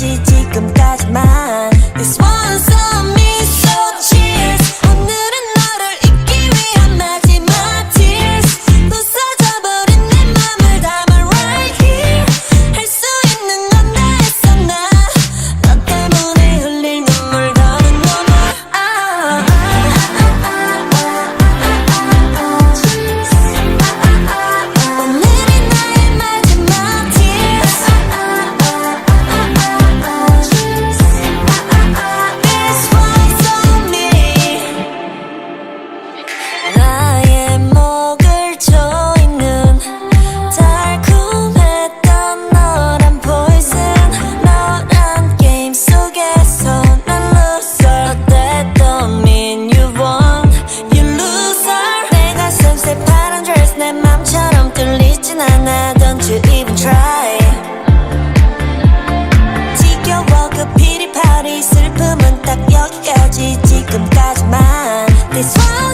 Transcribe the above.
지금까지만 This one 나를 슬픔은 딱 여기까지 지금까지만. This one